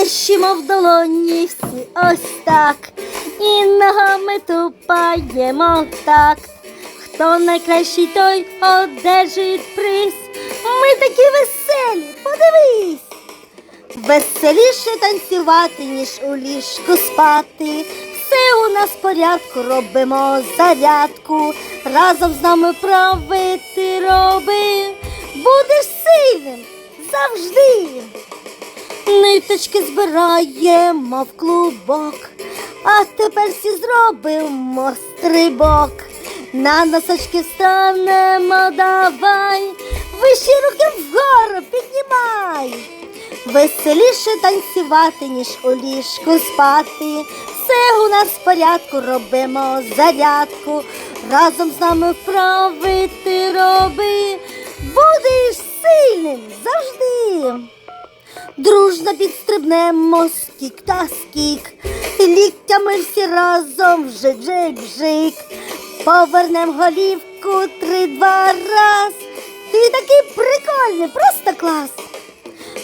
Плещемо в долоні всі ось так. І ногами тупаємо так. Хто найкращий, той одержить приз. Ми такі веселі, подивись. Веселіше танцювати, ніж у ліжку спати. Все у нас в порядку, робимо зарядку. Разом з нами правити роби. Будеш сильним завжди. Ниточки збираємо в клубок, а тепер всі зробимо стрибок. На носочки встанемо, давай, вищі руки вгору піднімай. Веселіше танцювати, ніж у ліжку спати. Все у нас в порядку, робимо зарядку. Разом з нами вправити роби. Будеш сильним завжди. Дружно підстрибнемо скік та скік, ліктями всі разом вжик-вжик-вжик. Повернем голівку три-два раз. Ти такий прикольний, просто клас.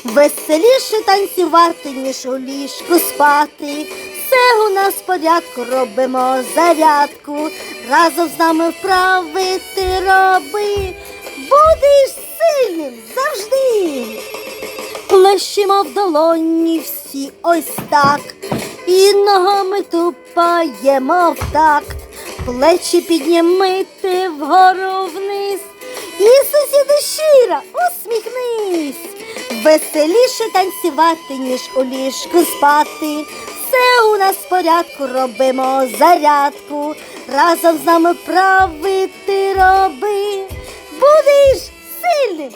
Веселіше танцювати, ніж у ліжку спати. Все у нас в порядку, робимо зарядку. Разом з нами вправити роби. Будеш сильним завжди. Плещемо в долоні всі ось так. І ногами тупаємо в такт. Плечі піднімити вгору вниз. І сусіду щиро усміхнись. Веселіше танцювати, ніж у ліжку спати. Все у нас в порядку, робимо зарядку. Разом з нами правити роби. Будеш сильним.